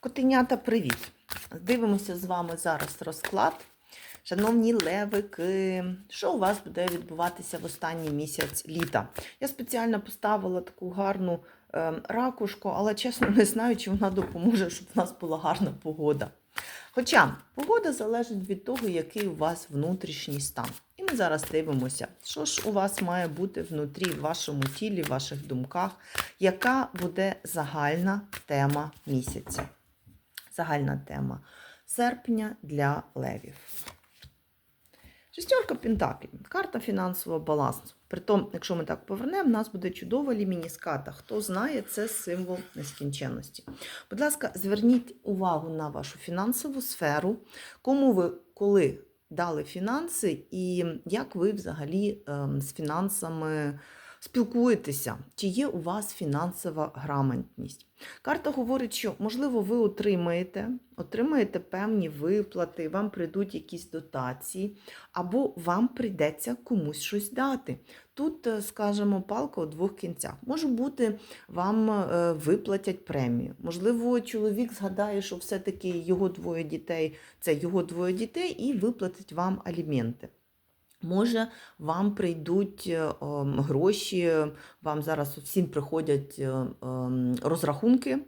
Котенята, привіт! Дивимося з вами зараз розклад. Шановні левики, що у вас буде відбуватися в останній місяць літа? Я спеціально поставила таку гарну е, ракушку, але чесно не знаю, чи вона допоможе, щоб в нас була гарна погода. Хоча погода залежить від того, який у вас внутрішній стан. І ми зараз дивимося, що ж у вас має бути внутрі, в вашому тілі, в ваших думках, яка буде загальна тема місяця. Загальна тема серпня для левів. Шестерка Пентаклів. Карта фінансового балансу. Притом, якщо ми так повернемо, в нас буде чудова лімініската. Хто знає, це символ нескінченності. Будь ласка, зверніть увагу на вашу фінансову сферу, кому ви коли дали фінанси, і як ви взагалі ем, з фінансами спілкуєтеся, чи є у вас фінансова грамотність. Карта говорить, що, можливо, ви отримаєте, отримаєте певні виплати, вам прийдуть якісь дотації, або вам прийдеться комусь щось дати. Тут, е, скажімо, палка у двох кінцях. Може бути, вам е, виплатять премію. Можливо, чоловік згадає, що все-таки його двоє дітей це його двоє дітей, і виплатить вам аліменти. Може, вам прийдуть е, ем, гроші, вам зараз всім приходять е, ем, розрахунки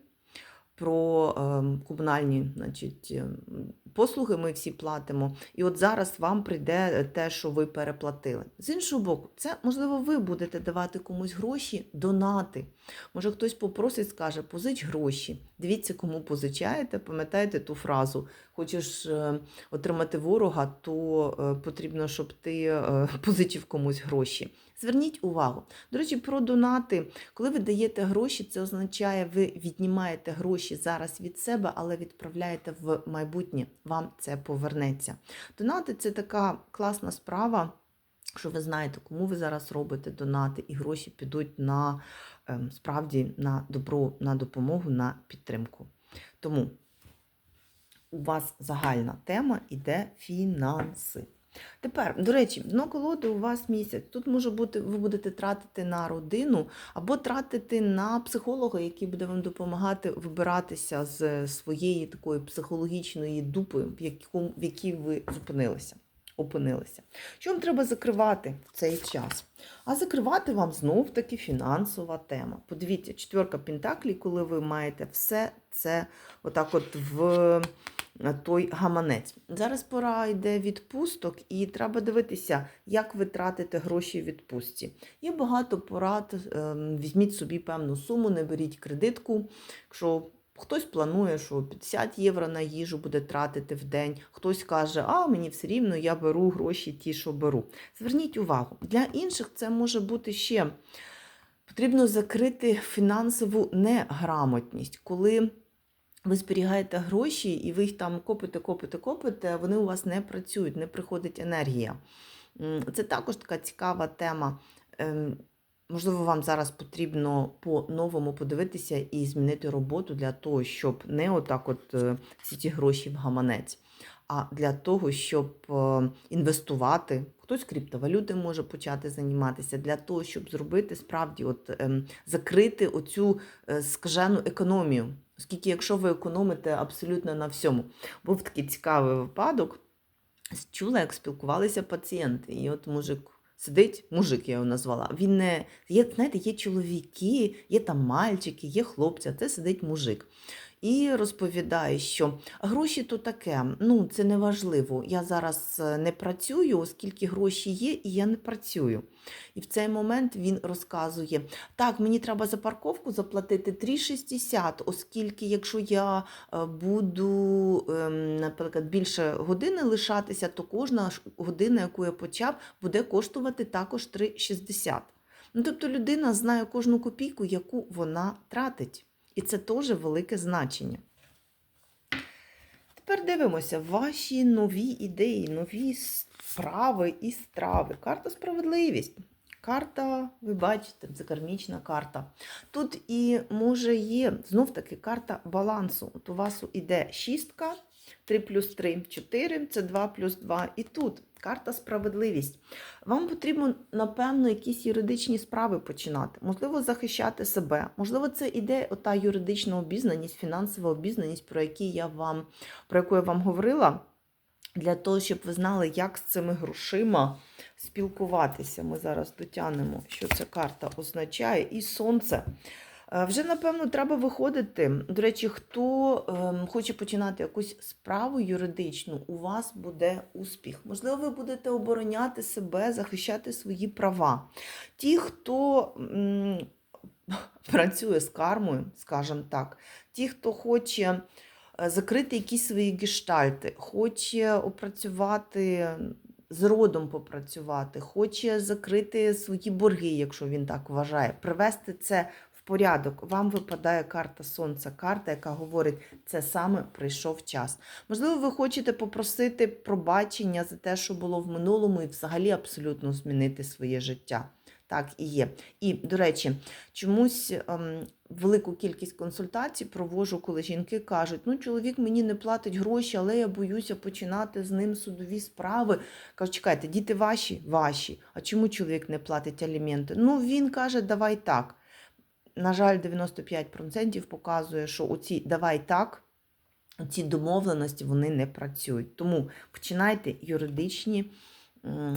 про ем, комунальні значить, ем, послуги, ми всі платимо. І от зараз вам прийде те, що ви переплатили. З іншого боку, це можливо, ви будете давати комусь гроші, донати. Може, хтось попросить, скаже, позич гроші. Дивіться, кому позичаєте, пам'ятаєте ту фразу. Хочеш е, отримати ворога, то е, потрібно, щоб ти е, позичив комусь гроші. Зверніть увагу. До речі, про донати. Коли ви даєте гроші, це означає, ви віднімаєте гроші зараз від себе, але відправляєте в майбутнє. Вам це повернеться. Донати це така класна справа. Що ви знаєте, кому ви зараз робите донати, і гроші підуть на ем, справді на добро, на допомогу, на підтримку. Тому у вас загальна тема іде фінанси. Тепер, до речі, дно колоди у вас місяць. Тут може бути, ви будете тратити на родину або тратити на психолога, який буде вам допомагати вибиратися з своєї такої психологічної дупи, в, яку, в якій ви зупинилися. Опинилися. Що вам треба закривати в цей час? А закривати вам знов таки фінансова тема. Подивіться, четверка Пентаклі, коли ви маєте все це отак от в той гаманець. Зараз пора йде відпусток, і треба дивитися, як ви тратите гроші в відпустці. Є багато порад, ем, візьміть собі певну суму, не беріть кредитку. Якщо Хтось планує, що 50 євро на їжу буде тратити в день, хтось каже, а мені все рівно я беру гроші ті, що беру. Зверніть увагу, для інших це може бути ще потрібно закрити фінансову неграмотність, коли ви зберігаєте гроші і ви їх там копите, копите, копите, вони у вас не працюють, не приходить енергія. Це також така цікава тема. Ем, Можливо, вам зараз потрібно по-новому подивитися і змінити роботу для того, щоб не отак от е, всі ті гроші в гаманець, а для того, щоб е, інвестувати. Хтось криптовалюти може почати займатися для того, щоб зробити справді, от ем, закрити оцю е, скажену економію. Оскільки, якщо ви економите абсолютно на всьому, був такий цікавий випадок. Чула, як спілкувалися пацієнти, і от мужик. Сидить мужик, я його назвала. Він не є, знаєте, є чоловіки, є там мальчики, є хлопці, а це сидить мужик. І розповідає, що гроші то таке, ну це не важливо. Я зараз е, не працюю, оскільки гроші є, і я не працюю. І в цей момент він розказує: так, мені треба за парковку заплатити 3,60, оскільки, якщо я е, буду, ем, наприклад, більше години лишатися, то кожна година, яку я почав, буде коштувати також 3,60. Ну, тобто людина знає кожну копійку, яку вона тратить. І це теж велике значення. Тепер дивимося ваші нові ідеї, нові справи і страви. Карта справедливість. карта, ви бачите, це кармічна карта. Тут і може є знов таки карта балансу. От у вас іде шістка, 3 плюс 3 4, це 2 плюс 2. І тут карта справедливість. Вам потрібно, напевно, якісь юридичні справи починати. Можливо, захищати себе. Можливо, це іде ота юридична обізнаність, фінансова обізнаність, про які я вам, про яку я вам говорила. Для того, щоб ви знали, як з цими грошима спілкуватися. Ми зараз дотягнемо, що ця карта означає. І сонце. Е, Вже, напевно, треба виходити. До речі, хто ем, хоче починати якусь справу юридичну, у вас буде успіх. Можливо, ви будете обороняти себе, захищати свої права. Ті, хто працює з кармою, скажімо так, ті, хто хоче е, закрити якісь свої гештальти, хоче опрацювати. З родом попрацювати, хоче закрити свої борги, якщо він так вважає, привести це порядок. Вам випадає карта Сонця, карта, яка говорить, це саме прийшов час. Можливо, ви хочете попросити пробачення за те, що було в минулому, і взагалі абсолютно змінити своє життя. Так і є. І, до речі, чомусь ем, велику кількість консультацій провожу, коли жінки кажуть, ну чоловік мені не платить гроші, але я боюся починати з ним судові справи. Кажу, чекайте, діти ваші? Ваші. А чому чоловік не платить аліменти? Ну, він каже, давай так. На жаль, 95% показує, що оці давай так, ці домовленості вони не працюють. Тому починайте юридичні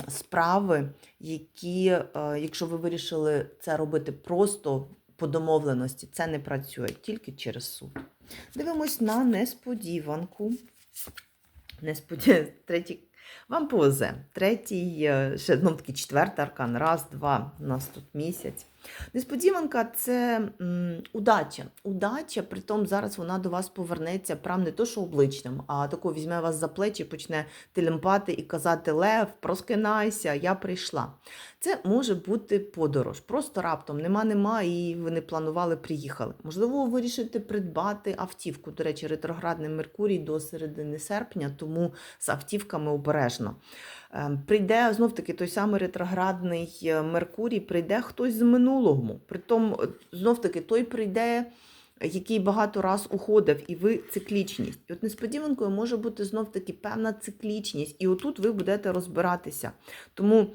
справи, які, е, якщо ви вирішили це робити просто по домовленості, це не працює тільки через суд. Дивимось на несподіванку. Несподів... Третій... Вам повезе. Третій, е, ще ну, такий четвертий аркан. Раз, два. У нас тут місяць. Несподіванка це удача. Удача, притом зараз вона до вас повернеться прям не то, що обличчям, а тако візьме вас за плечі, почне телемпати і казати Лев, проскинайся, я прийшла. Це може бути подорож. Просто раптом нема, нема, і ви не планували, приїхали. Можливо, ви вирішите придбати автівку. До речі, ретроградний Меркурій до середини серпня, тому з автівками обережно. Ем, Прийде знов таки той самий ретроградний е, Меркурій, прийде хтось з минулого. Притом, е, знов таки, той прийде, який багато раз уходив, і ви циклічність. І от несподіванкою може бути знов таки певна циклічність, і отут ви будете розбиратися. Тому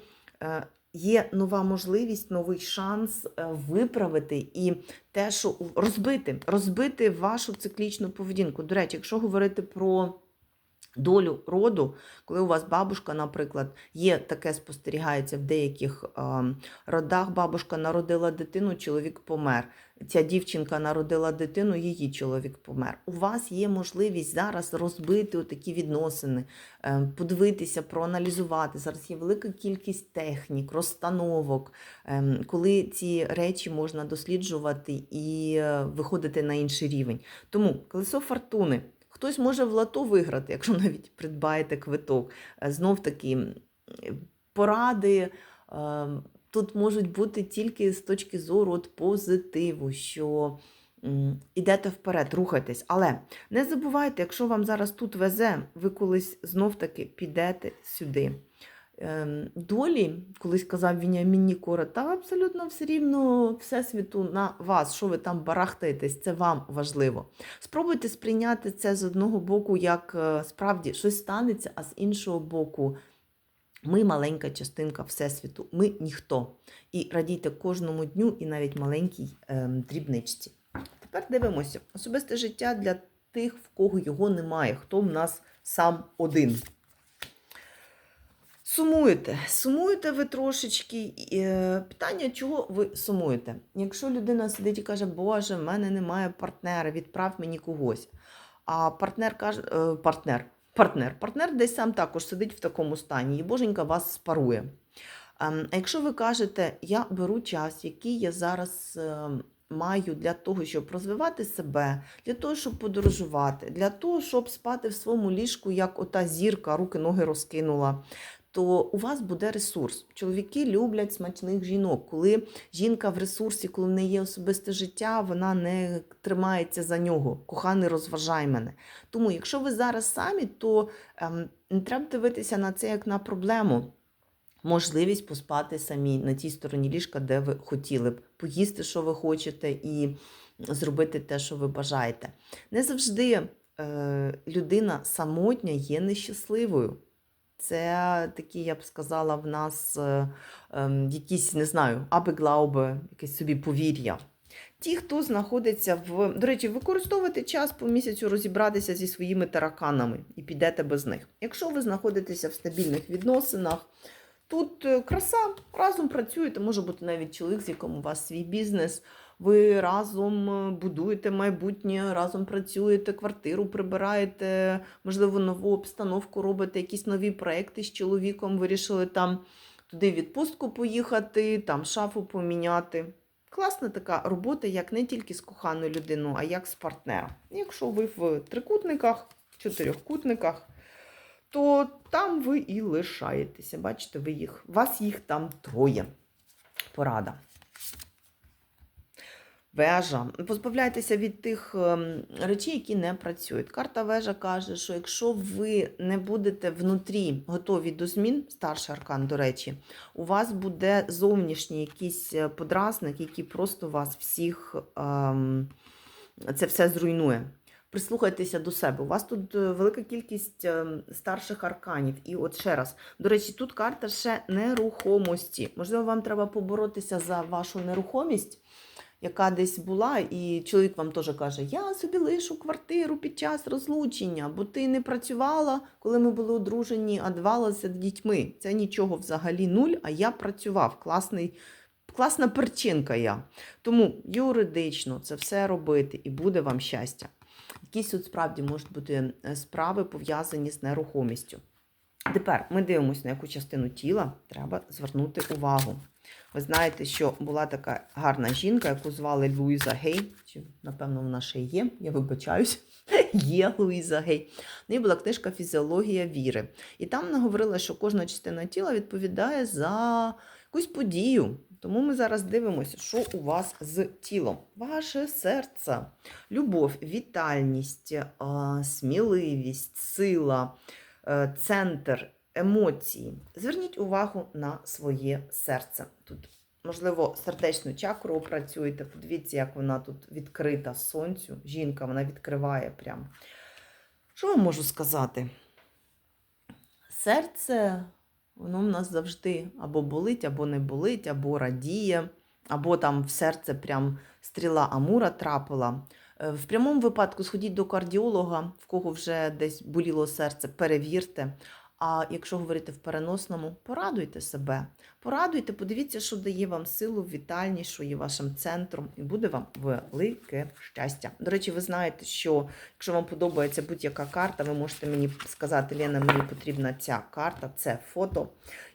е, є нова можливість, новий шанс е, виправити і те, що розбити, розбити вашу циклічну поведінку. До речі, якщо говорити про долю роду, коли у вас бабушка, наприклад, є таке спостерігається в деяких родах, бабушка народила дитину, чоловік помер. Ця дівчинка народила дитину, її чоловік помер. У вас є можливість зараз розбити такі відносини, е, подивитися, проаналізувати. Зараз є велика кількість технік, розстановок, е, коли ці речі можна досліджувати і е, виходити на інший рівень. Тому колесо фортуни. Хтось може в лото виграти, якщо навіть придбаєте квиток. Е, Знов таки поради е, тут можуть бути тільки з точки зору от позитиву, що йдете вперед, рухайтесь. Але не забувайте, якщо вам зараз тут везе, ви колись знов таки підете сюди. Ем, Долі, колись казав Вініамін Нікора, та абсолютно все рівно Всесвіту на вас, що ви там барахтаєтесь, це вам важливо. Спробуйте сприйняти це з одного боку, як е, справді щось станеться, а з іншого боку, ми маленька частинка Всесвіту, ми ніхто. І радійте кожному дню і навіть маленькій ем, дрібничці. Тепер дивимося. Особисте життя для тих, в кого його немає, хто в нас сам один. Сумуєте, сумуєте ви трошечки. Е, Питання, чого ви сумуєте? Якщо людина сидить і каже, Боже, в мене немає партнера, відправ мені когось. А партнер каже, е, партнер, партнер, партнер десь сам також сидить в такому стані, і боженька вас спарує. Ем, А якщо ви кажете, я беру час, який я зараз е, маю для того, щоб розвивати себе, для того, щоб подорожувати, для того, щоб спати в своєму ліжку, як ота зірка, руки, ноги розкинула, то у вас буде ресурс. Чоловіки люблять смачних жінок. Коли жінка в ресурсі, коли в неї є особисте життя, вона не тримається за нього. Коханий, розважай мене. Тому, якщо ви зараз самі, то ем, не треба дивитися на це як на проблему. можливість поспати самі на тій стороні ліжка, де ви хотіли б, поїсти, що ви хочете, і зробити те, що ви бажаєте. Не завжди е, людина самотня є нещасливою. Це такі, я б сказала, в нас е, е, якісь, не знаю, абеглаубе, якесь собі повір'я. Ті, хто знаходиться в. До речі, використовуйте час по місяцю розібратися зі своїми тараканами і підете без них. Якщо ви знаходитеся в стабільних відносинах, тут е, краса, разом працюєте, може бути навіть чоловік, з яким у вас свій бізнес. Ви разом е, будуєте майбутнє, разом працюєте, квартиру прибираєте, можливо, нову обстановку робите, якісь нові проекти з чоловіком, вирішили там туди відпустку поїхати, там шафу поміняти. Класна така робота, як не тільки з коханою людиною, а як з партнером. Якщо ви в трикутниках, чотирьохкутниках, то там ви і лишаєтеся. Бачите, ви їх, вас їх там троє. Порада. Вежа. Позбавляйтеся від тих ем, речей, які не працюють. Карта вежа каже, що якщо ви не будете внутрі готові до змін, старший аркан, до речі, у вас буде зовнішній якийсь е, подразник, який просто вас всіх ем, це все зруйнує. Прислухайтеся до себе. У вас тут е, велика кількість ем, старших арканів. І от ще раз, до речі, тут карта ще нерухомості. Можливо, вам треба поборотися за вашу нерухомість яка десь була, і чоловік вам теж каже: Я собі лишу квартиру під час розлучення, бо ти не працювала, коли ми були одружені, а давалася дітьми. Це нічого взагалі нуль, а я працював. Класний. Класна перчинка я. Тому юридично це все робити і буде вам щастя. Якісь от справді можуть бути е, справи пов'язані з нерухомістю. Тепер ми дивимося, на яку частину тіла треба звернути увагу. Ви знаєте, що була така гарна жінка, яку звали Луїза Гей. Чи, напевно, вона ще є, я вибачаюсь. Є Луїза Гей. В неї була книжка Фізіологія віри. І там вона говорила, що кожна частина тіла відповідає за якусь подію. Тому ми зараз дивимося, що у вас з тілом. Ваше серце, любов, вітальність, сміливість, сила, е, центр емоції. Зверніть увагу на своє серце. Тут, можливо, сердечну чакру опрацюєте. Подивіться, як вона тут відкрита сонцю. Жінка вона відкриває прям. Що вам можу сказати? Серце, воно в нас завжди або болить, або не болить, або радіє, або там в серце прям стріла Амура трапила. Е, в прямому випадку сходіть до кардіолога, в кого вже десь боліло серце, перевірте. А якщо говорити в переносному, порадуйте себе, порадуйте, подивіться, що дає вам силу, вітальність, що є вашим центром, і буде вам велике щастя. До речі, ви знаєте, що якщо вам подобається будь-яка карта, ви можете мені сказати, Лена, мені потрібна ця карта, це фото.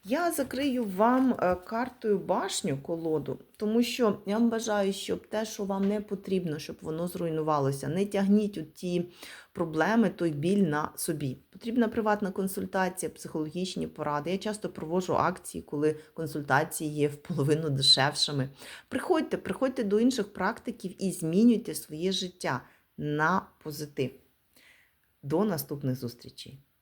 Я закрию вам е, картою башню колоду, тому що я вам бажаю, щоб те, що вам не потрібно, щоб воно зруйнувалося. Не тягніть у ті проблеми, той біль на собі. Потрібна приватна консультація, психологічні поради. Я часто проводжу акції, коли консультації є в половину дешевшими. Приходьте, приходьте до інших практиків і змінюйте своє життя на позитив. До наступних зустрічей!